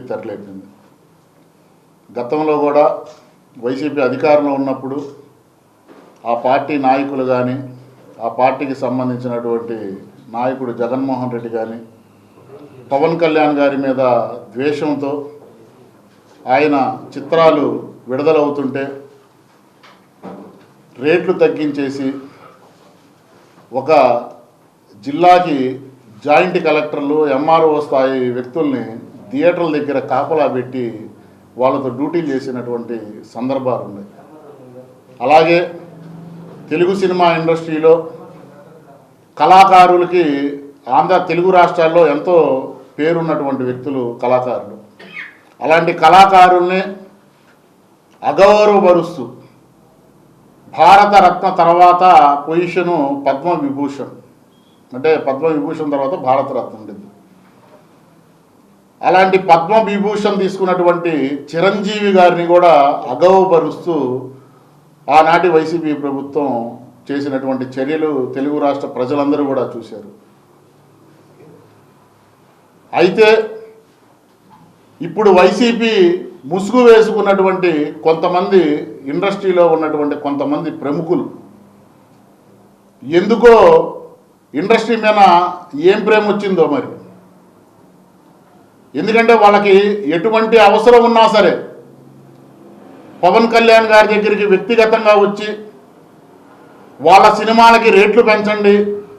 తరలేపింది గతంలో కూడా వైసీపీ అధికారంలో ఉన్నప్పుడు ఆ పార్టీ నాయకులు కానీ ఆ పార్టీకి సంబంధించినటువంటి నాయకుడు జగన్మోహన్ రెడ్డి కానీ పవన్ కళ్యాణ్ గారి మీద ద్వేషంతో ఆయన చిత్రాలు విడుదలవుతుంటే రేట్లు తగ్గించేసి ఒక జిల్లాకి జాయింట్ కలెక్టర్లు ఎంఆర్ఓ స్థాయి వ్యక్తుల్ని థియేటర్ల దగ్గర కాపలా పెట్టి వాళ్ళతో డ్యూటీలు చేసినటువంటి సందర్భాలు ఉన్నాయి. అలాగే తెలుగు సినిమా ఇండస్ట్రీలో కళాకారులకి ఆంధ్ర తెలుగు రాష్ట్రాల్లో ఎంతో పేరున్నటువంటి వ్యక్తులు కళాకారులు. అలాంటి కళాకారుల్ని అగౌరవపరుస్తూ భారత రత్న తర్వాత పొజిషను పద్మ విభూషణ్ అంటే పద్మవిభూషణ్ తర్వాత భారత రత్న ఉంటుంది అలాంటి పద్మ విభూషణ్ తీసుకున్నటువంటి చిరంజీవి గారిని కూడా అగౌపరుస్తూ ఆనాటి వైసీపీ ప్రభుత్వం చేసినటువంటి చర్యలు తెలుగు రాష్ట్ర ప్రజలందరూ కూడా చూశారు. అయితే ఇప్పుడు వైసీపీ ముసుగు వేసుకున్నటువంటి కొంతమంది ఇండస్ట్రీలో ఉన్నటువంటి కొంతమంది ప్రముఖులు. ఎందుకో ఇండస్ట్రీ మీద ఏం ప్రేమ వచ్చిందో మరి? ఎందుకంటే వాళ్ళకి ఎటువంటి అవసరం ఉన్నా సరే పవన్ కళ్యాణ్ గారి దగ్గరికి వ్యక్తిగతంగా వచ్చి వాళ్ళ సినిమాలకి రేట్లు పెంచండి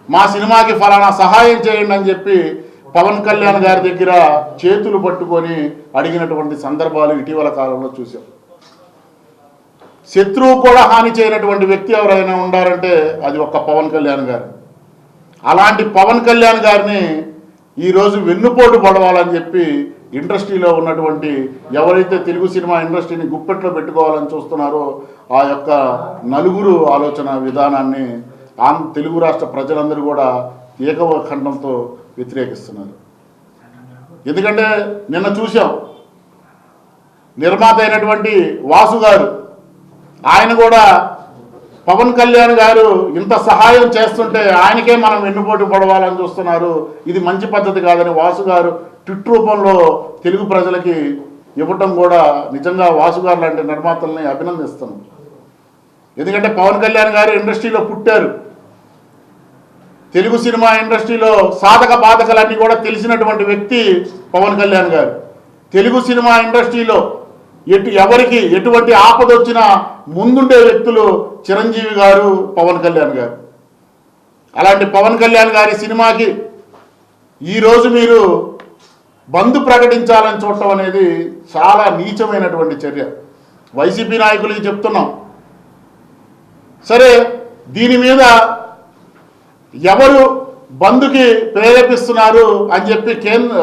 మా సినిమాకి ఫలానా సహాయం చేయండి అని చెప్పి పవన్ కళ్యాణ్ గారి దగ్గర చేతులు పట్టుకొని అడిగినటువంటి సందర్భాలు ఇటీవల కాలంలో చూసాం శత్రువు కూడా హాని చేయనటువంటి వ్యక్తి ఎవరైనా ఉండారంటే అది ఒక్క పవన్ కళ్యాణ్ గారు. అలాంటి పవన్ కళ్యాణ్ గారిని ఈరోజు వెన్నుపోటు పడవాలని చెప్పి ఇండస్ట్రీలో ఉన్నటువంటి ఎవరైతే తెలుగు సినిమా ఇండస్ట్రీని గుప్పెట్లో పెట్టుకోవాలని చూస్తున్నారో ఆ యొక్క నలుగురు ఆలోచన విధానాన్ని ఆంధ్ర తెలుగు రాష్ట్ర ప్రజలందరూ కూడా ఏకఖండంతో వ్యతిరేకిస్తున్నారు. ఎందుకంటే నిన్న చూసాం నిర్మాత అయినటువంటి వాసు గారు ఆయన కూడా పవన్ కళ్యాణ్ గారు ఇంత సహాయం చేస్తుంటే ఆయనకే మనం వెన్నుపోటు పడవాలని చూస్తున్నారు. ఇది మంచి పద్ధతి కాదని వాసు గారు ట్విట్ రూపంలో తెలుగు ప్రజలకి ఇవ్వటం కూడా నిజంగా వాసు గారు లాంటి నిర్మాతల్ని అభినందిస్తున్నాం. ఎందుకంటే పవన్ కళ్యాణ్ గారు ఇండస్ట్రీలో పుట్టారు. తెలుగు సినిమా ఇండస్ట్రీలో సాధక బాధకలన్నీ కూడా తెలిసినటువంటి వ్యక్తి పవన్ కళ్యాణ్ గారు. తెలుగు సినిమా ఇండస్ట్రీలో ఎటు ఎవరికి ఎటువంటి ఆపద వచ్చినా ముందుండే వ్యక్తులు చిరంజీవి గారు పవన్ కళ్యాణ్ గారు. అలాంటి పవన్ కళ్యాణ్ గారి సినిమాకి ఈరోజు మీరు బంద్ ప్రకటించాలని చూడటం అనేది చాలా నీచమైనటువంటి చర్య. వైసీపీ నాయకులకి చెప్తున్నాం. సరే దీని మీద ఎవరు బంధుకి ప్రేరేపిస్తున్నారు అని చెప్పి కేంద్ర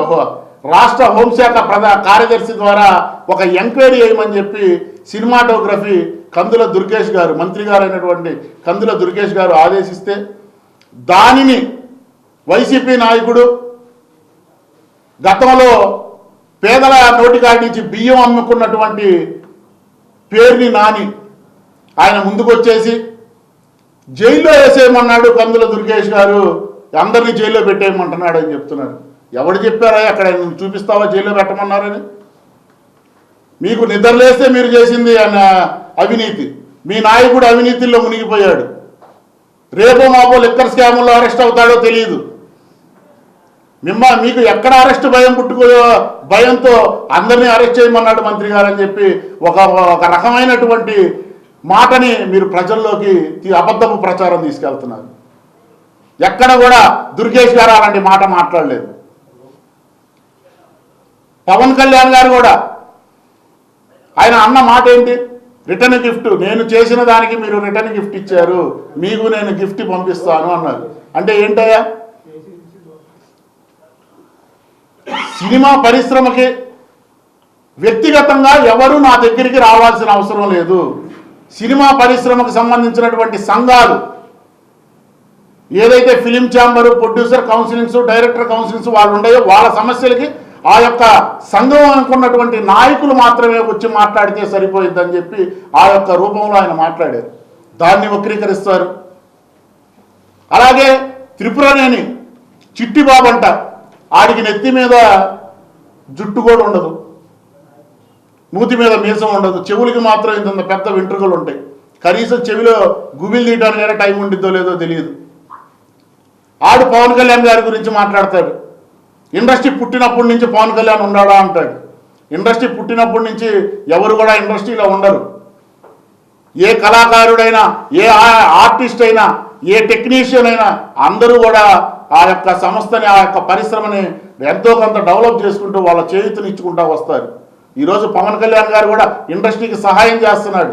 రాష్ట్ర హోంశాఖ ప్రధా కార్యదర్శి ద్వారా ఒక ఎంక్వైరీ చేయమని చెప్పి సినిమాటోగ్రఫీ కందుల దుర్గేష్ గారు మంత్రి గారు అయినటువంటి కందుల దుర్గేష్ గారు ఆదేశిస్తే దానిని వైసీపీ నాయకుడు గతంలో పేదల నోటికాడి నుంచి బియ్యం అమ్ముకున్నటువంటి పేరుని నాని ఆయన ముందుకొచ్చేసి జైల్లో వేసేయమన్నాడు కందుల దుర్గేష్ గారు అందరినీ జైల్లో పెట్టేయమంటున్నాడు అని చెప్తున్నారు. ఎవడు చెప్పారా అక్కడ నువ్వు చూపిస్తావా జైల్లో పెట్టమన్నారని? మీకు నిద్రలేస్తే మీరు చేసింది అన్న అవినీతి. మీ నాయకుడు అవినీతిలో మునిగిపోయాడు. రేపో మాపో లిక్కర్ స్కాముల్లో అరెస్ట్ అవుతాడో తెలియదు మిమ్మ మీకు ఎక్కడ అరెస్ట్ భయం పుట్టుకో భయంతో అందరినీ అరెస్ట్ చేయమన్నాడు మంత్రి గారు అని చెప్పి ఒక ఒక రకమైనటువంటి మాటని మీరు ప్రజల్లోకి అబద్ధపు ప్రచారం తీసుకెళ్తున్నారు. ఎక్కడ కూడా దుర్గేష్ గారు అలాంటి మాట మాట్లాడలేదు. పవన్ కళ్యాణ్ గారు కూడా. ఆయన అన్న మాట ఏంటి? Return gift. నేను చేసిన దానికి మీరు రిటర్న్ గిఫ్ట్ ఇచ్చారు. మీకు నేను గిఫ్ట్ పంపిస్తాను అన్నారు. అంటే ఏంటయ్యా? సినిమా పరిశ్రమకి వ్యక్తిగతంగా ఎవరు నా దగ్గరికి రావాల్సిన అవసరం లేదు. సినిమా పరిశ్రమకు సంబంధించినటువంటి సంఘాలు ఏదైతే ఫిలిం ఛాంబరు ప్రొడ్యూసర్ కౌన్సిలింగ్స్ డైరెక్టర్ కౌన్సిలింగ్స్ వాళ్ళు ఉన్నాయో వాళ్ళ సమస్యలకి ఆ యొక్క సంఘం అనుకున్నటువంటి నాయకులు మాత్రమే వచ్చి మాట్లాడితే సరిపోయిద్దని చెప్పి ఆ యొక్క రూపంలో ఆయన మాట్లాడారు. దాన్ని వక్రీకరిస్తారు. అలాగే త్రిపురనేని చిట్టిబాబు అంట ఆడికి నెత్తి మీద జుట్టు కూడా ఉండదు. మూతి మీద మీసం ఉండదు. చెవులకి మాత్రం ఇంత పెద్ద వెంట్రుకలు ఉంటాయి. కనీసం చెవిలో గుబిలు తీయడానికి టైం ఉండిద్దో లేదో తెలియదు. ఆడు పవన్ కళ్యాణ్ గారి గురించి మాట్లాడతాడు. ఇండస్ట్రీ పుట్టినప్పటి నుంచి పవన్ కళ్యాణ్ ఉన్నాడా అంటాడు. ఇండస్ట్రీ పుట్టినప్పటి నుంచి ఎవరు కూడా ఇండస్ట్రీలో ఉండరు. ఏ కళాకారుడైనా ఏ ఆ- ఆర్టిస్ట్ అయినా ఏ టెక్నీషియన్ అయినా అందరూ కూడా ఆ యొక్క సంస్థని ఆ యొక్క పరిశ్రమని ఎంతో కొంత డెవలప్ చేసుకుంటూ వాళ్ళ చేయుతనిచ్చుకుంటూ వస్తారు. ఈరోజు పవన్ కళ్యాణ్ గారు కూడా ఇండస్ట్రీకి సహాయం చేస్తున్నాడు.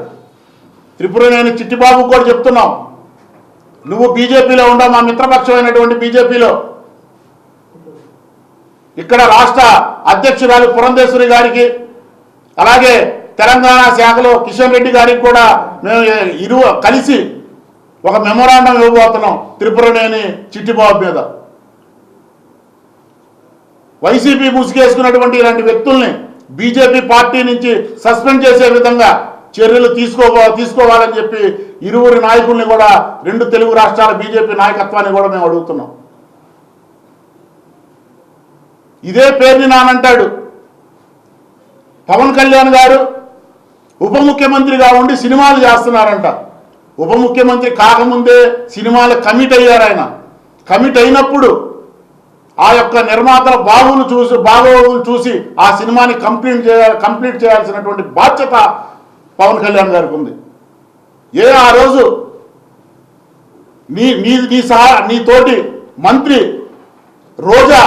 త్రిపురనేని చిట్టిబాబు కూడా చెప్తున్నాం. నువ్వు బీజేపీలో ఉండవు మా మిత్రపక్షమైనటువంటి బీజేపీలో. ఇక్కడ రాష్ట్ర అధ్యక్షురాలు పురంధేశ్వరి గారికి అలాగే తెలంగాణ శాఖలో కిషన్ రెడ్డి గారికి కూడా మేము ఇరు కలిసి ఒక మెమోరాండం ఇవ్వబోతున్నాం త్రిపురనేని చిట్టిబాబు మీద. వైసీపీ ముసుగేసుకున్నటువంటి ఇలాంటి వ్యక్తుల్ని బీజేపీ పార్టీ నుంచి సస్పెండ్ చేసే విధంగా చర్యలు తీసుకో తీసుకోవాలని చెప్పి ఇరువురి నాయకుల్ని కూడా రెండు తెలుగు రాష్ట్రాల బీజేపీ నాయకత్వాన్ని కూడా మేము అడుగుతున్నాం. ఇదే పేరుని నానంటాడు. పవన్ కళ్యాణ్ గారు ఉప ముఖ్యమంత్రిగా ఉండి సినిమాలు చేస్తున్నారంట. ఉప ముఖ్యమంత్రి కాకముందే సినిమాలు కమిట్ అయ్యారు ఆయన. కమిట్ అయినప్పుడు ఆ యొక్క నిర్మాతల బాగులు చూసి బాగోగులు చూసి ఆ సినిమాని కంప్లీట్ చేయాలి కంప్లీట్ చేయాల్సినటువంటి బాధ్యత పవన్ కళ్యాణ్ గారికి ఉంది. ఏ ఆ రోజు నీ నీ నీ సహా నీ తోటి మంత్రి రోజా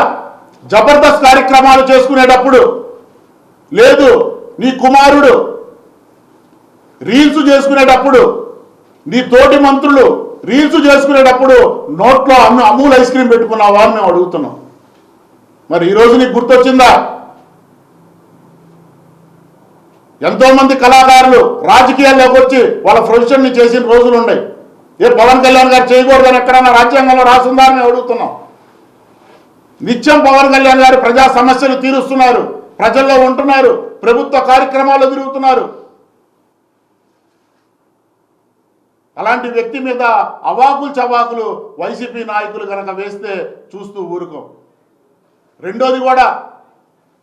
జబర్దస్త్ కార్యక్రమాలు చేసుకునేటప్పుడు లేదు నీ కుమారుడు రీల్స్ చేసుకునేటప్పుడు నీ తోటి మంత్రులు రీల్స్ చేసుకునేటప్పుడు నోట్లో అమ్ము అమూల్ ఐస్ క్రీమ్ పెట్టుకున్నావా అని మేము అడుగుతున్నాం. మరి ఈరోజు నీకు గుర్తొచ్చిందా? ఎంతో మంది కళాకారులు రాజకీయాల్లోకి వచ్చి వాళ్ళ ప్రొఫెషన్ని చేసిన రోజులు ఉన్నాయి. ఏ పవన్ కళ్యాణ్ గారు చేయకూడదని ఎక్కడన్నా రాజ్యాంగంలో రాసిందా అని అడుగుతున్నాం. నిత్యం పవన్ కళ్యాణ్ గారు ప్రజా సమస్యలు తీరుస్తున్నారు. ప్రజల్లో ఉంటున్నారు. ప్రభుత్వ కార్యక్రమాలు తిరుగుతున్నారు అలాంటి వ్యక్తి మీద అవాకులు చవాకులు వైసీపీ నాయకులు కనుక వేస్తే చూస్తూ ఊరుకోం. రెండోది కూడా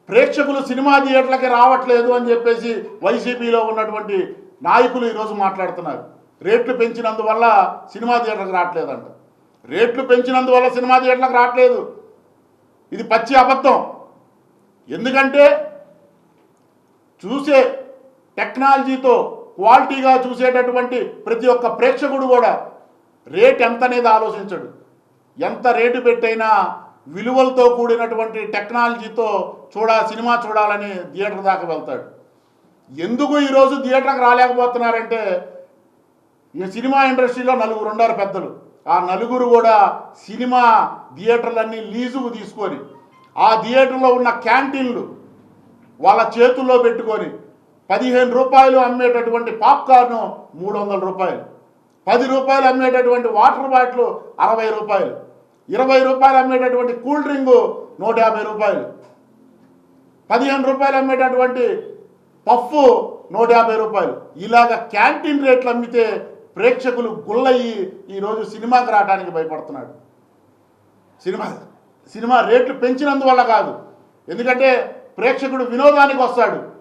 ప్రేక్షకులు సినిమా థియేటర్లకి రావట్లేదు అని చెప్పేసి వైసీపీలో ఉన్నటువంటి నాయకులు ఈరోజు మాట్లాడుతున్నారు. రేట్లు పెంచినందువల్ల సినిమా థియేటర్లకు రావట్లేదంట. రేట్లు పెంచినందువల్ల సినిమా థియేటర్లకు రావట్లేదు. ఇది పచ్చి అబద్ధం. ఎందుకంటే చూసే టెక్నాలజీతో క్వాలిటీగా చూసేటటువంటి ప్రతి ఒక్క ప్రేక్షకుడు కూడా రేట్ ఎంత అనేది ఆలోచించడు. ఎంత రేటు పెట్టైనా విలువలతో కూడినటువంటి టెక్నాలజీతో చూడ సినిమా చూడాలని థియేటర్ దాకా వెళ్తాడు. ఎందుకు ఈరోజు థియేటర్కి రాలేకపోతున్నారంటే ఈ సినిమా ఇండస్ట్రీలో నలుగురు ఉన్నారు పెద్దలు. ఆ నలుగురు కూడా సినిమా థియేటర్లన్నీ లీజుకు తీసుకొని ఆ థియేటర్లో ఉన్న క్యాంటీన్లు వాళ్ళ చేతుల్లో పెట్టుకొని పదిహేను రూపాయలు అమ్మేటటువంటి పాప్కార్న్ మూడు వందల రూపాయలు పది రూపాయలు అమ్మేటటువంటి వాటర్ బాటిల్ అరవై రూపాయలు ఇరవై రూపాయలు అమ్మేటటువంటి కూల్ డ్రింకు నూట యాభై రూపాయలు పదిహేను రూపాయలు అమ్మేటటువంటి పఫ్ నూట యాభై రూపాయలు. ఇలాగ క్యాంటీన్ రేట్లు అమ్మితే ప్రేక్షకులు గుల్లయ్యి ఈరోజు సినిమాకి రావడానికి భయపడుతున్నాడు. సినిమా సినిమా రేట్లు పెంచినందువల్ల కాదు. ఎందుకంటే ప్రేక్షకుడు వినోదానికి వస్తాడు.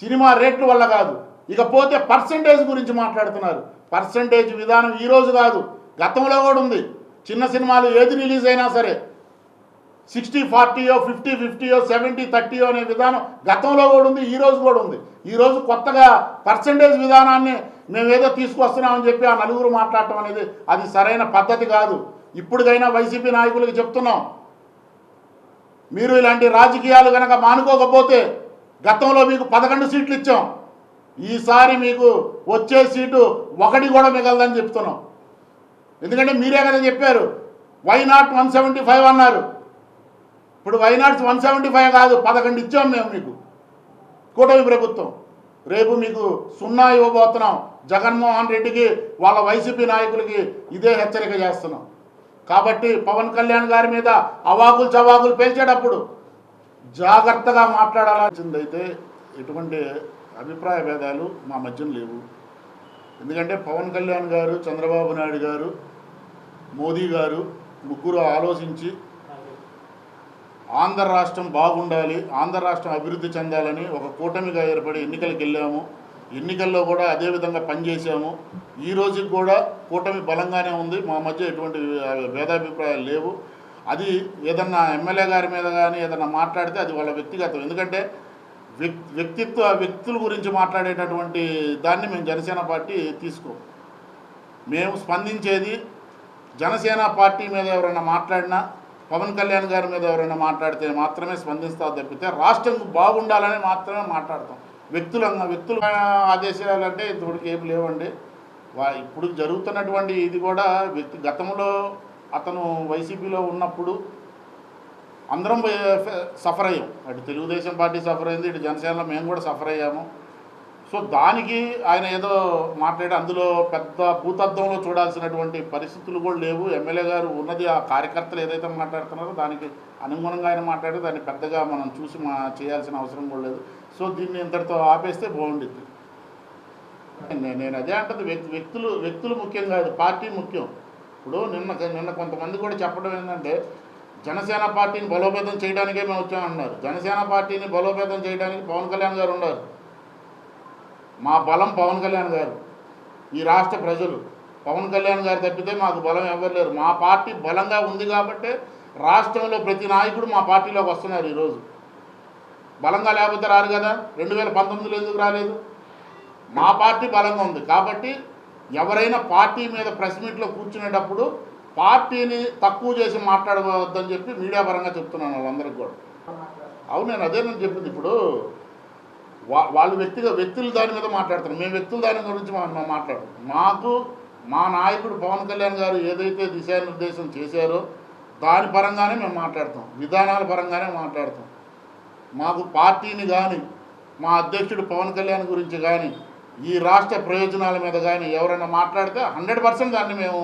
సినిమా రేట్ల వల్ల కాదు. ఇకపోతే పర్సంటేజ్ గురించి మాట్లాడుతున్నారు. పర్సంటేజ్ విధానం ఈరోజు కాదు. గతంలో కూడా ఉంది. చిన్న సినిమాలు ఏది రిలీజ్ అయినా సరే సిక్స్టీ ఫార్టీయో ఫిఫ్టీ ఫిఫ్టీయో సెవెంటీ థర్టీయో అనే విధానం గతంలో కూడా ఉంది ఈ రోజు కూడా ఉంది. ఈరోజు కొత్తగా పర్సంటేజ్ విధానాన్ని మేము ఏదో తీసుకొస్తున్నామని చెప్పి ఆ నలుగురు మాట్లాడటం అనేది అది సరైన పద్ధతి కాదు. ఇప్పుడుకైనా వైసీపీ నాయకులకు చెప్తున్నాం. మీరు ఇలాంటి రాజకీయాలు కనుక మానుకోకపోతే గతంలో మీకు పదకొండు సీట్లు ఇచ్చాం. ఈసారి మీకు వచ్చే సీటు ఒకటి కూడా మిగలదని చెప్తున్నాం. ఎందుకంటే మీరే కదా చెప్పారు why not one seventy five అన్నారు. ఇప్పుడు వైనాడ్స్ వన్ సెవెంటీ ఫైవ్ కాదు పదకొండు ఇచ్చాం మేము మీకు. కూటమి ప్రభుత్వం. రేపు మీకు సున్నా ఇవ్వబోతున్నాం. జగన్మోహన్ రెడ్డికి వాళ్ళ వైసీపీ నాయకులకి ఇదే హెచ్చరిక చేస్తున్నాం. కాబట్టి పవన్ కళ్యాణ్ గారి మీద అవాకులు చవాకులు పేల్చేటప్పుడు జాగ్రత్తగా మాట్లాడాల్సిందైతే ఎటువంటి అభిప్రాయ భేదాలు మా మధ్యన లేవు. ఎందుకంటే పవన్ కళ్యాణ్ గారు చంద్రబాబు నాయుడు గారు మోదీ గారు ముగ్గురు ఆలోచించి ఆంధ్ర రాష్ట్రం బాగుండాలి ఆంధ్ర రాష్ట్రం అభివృద్ధి చెందాలని ఒక కూటమిగా ఏర్పడి ఎన్నికలకు వెళ్ళాము. ఎన్నికల్లో కూడా అదే విధంగా పనిచేసాము ఈ రోజుకి కూడా కూటమి బలంగానే ఉంది. మా మధ్య ఎటువంటి భేదాభిప్రాయాలు లేవు. అది ఏదన్నా ఎమ్మెల్యే గారి మీద కానీ ఏదన్నా మాట్లాడితే అది వాళ్ళ వ్యక్తిగతం. ఎందుకంటే వ్యక్తిత్వ వ్యక్తుల గురించి మాట్లాడేటటువంటి దాన్ని మేము జనసేన పార్టీ తీసుకో మేము స్పందించేది జనసేన పార్టీ మీద ఎవరైనా మాట్లాడినా పవన్ కళ్యాణ్ గారి మీద ఎవరైనా మాట్లాడితే మాత్రమే స్పందిస్తా తప్పితే రాష్ట్రం బాగుండాలని మాత్రమే మాట్లాడతాం. వ్యక్తులు వ్యక్తుల ఆదేశాలు అంటే ఇంతవరకు ఏమి లేవండి. వా ఇప్పుడు జరుగుతున్నటువంటి ఇది కూడా వ్యక్తి గతంలో అతను వైసీపీలో ఉన్నప్పుడు అందరం సఫర్ అయ్యాం. అటు తెలుగుదేశం పార్టీ సఫర్ అయింది ఇటు జనసేనలో మేము కూడా సఫర్ అయ్యాము. సో దానికి ఆయన ఏదో మాట్లాడి అందులో పెద్ద భూతత్వంలో చూడాల్సినటువంటి పరిస్థితులు కూడా లేవు. ఎమ్మెల్యే గారు ఉన్నది ఆ కార్యకర్తలు ఏదైతే మాట్లాడుతున్నారో దానికి అనుగుణంగా ఆయన మాట్లాడి దాన్ని పెద్దగా మనం చూసి మా చేయాల్సిన అవసరం కూడా లేదు. సో దీన్ని ఇంతటితో ఆపేస్తే బాగుండిద్ది. నేను అదే అంటుంది. వ్యక్తి వ్యక్తులు వ్యక్తులు ముఖ్యం కాదు పార్టీ ముఖ్యం. ఇప్పుడు నిన్న నిన్న కొంతమంది కూడా చెప్పడం ఏంటంటే జనసేన పార్టీని బలోపేతం చేయడానికే మేము వచ్చామన్నారు. జనసేన పార్టీని బలోపేతం చేయడానికి పవన్ కళ్యాణ్ గారు ఉన్నారు. మా బలం పవన్ కళ్యాణ్ గారు ఈ రాష్ట్ర ప్రజలు. పవన్ కళ్యాణ్ గారు తప్పితే మాకు బలం ఎవరు లేరు. మా పార్టీ బలంగా ఉంది కాబట్టి రాష్ట్రంలో ప్రతి నాయకుడు మా పార్టీలోకి వస్తున్నారు ఈరోజు. బలంగా లేకపోతే రారు కదా. రెండు వేల పంతొమ్మిదిలో ఎందుకు రాలేదు? మా పార్టీ బలంగా ఉంది కాబట్టి ఎవరైనా పార్టీ మీద ప్రెస్ మీట్లో కూర్చునేటప్పుడు పార్టీని తక్కువ చేసి మాట్లాడవద్దని చెప్పి మీడియా పరంగా చెప్తున్నాను వాళ్ళందరికీ కూడా. అవును నేను అదే నేను చెప్పింది. ఇప్పుడు వా- వాళ్ళు వ్యక్తిగా వ్యక్తులు దాని మీద మాట్లాడతారు మేము వ్యక్తుల దాని గురించి మా మాట్లాడము. మాకు మా నాయకుడు పవన్ కళ్యాణ్ గారు ఏదైతే దిశానిర్దేశం చేశారో దాని పరంగానే మేము మాట్లాడతాం. విధానాల పరంగానే మాట్లాడతాం. మాకు పార్టీని కానీ మా అధ్యక్షుడు పవన్ కళ్యాణ్ గురించి కానీ ఈ రాష్ట్ర ప్రయోజనాల మీద కానీ ఎవరైనా మాట్లాడితే హండ్రెడ్ పర్సెంట్ దాన్ని మేము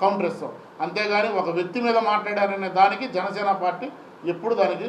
కౌంటర్ ఇస్తాం అంతేగాని ఒక వ్యక్తి మీద మాట్లాడారనే దానికి జనసేన పార్టీ ఎప్పుడు దానికి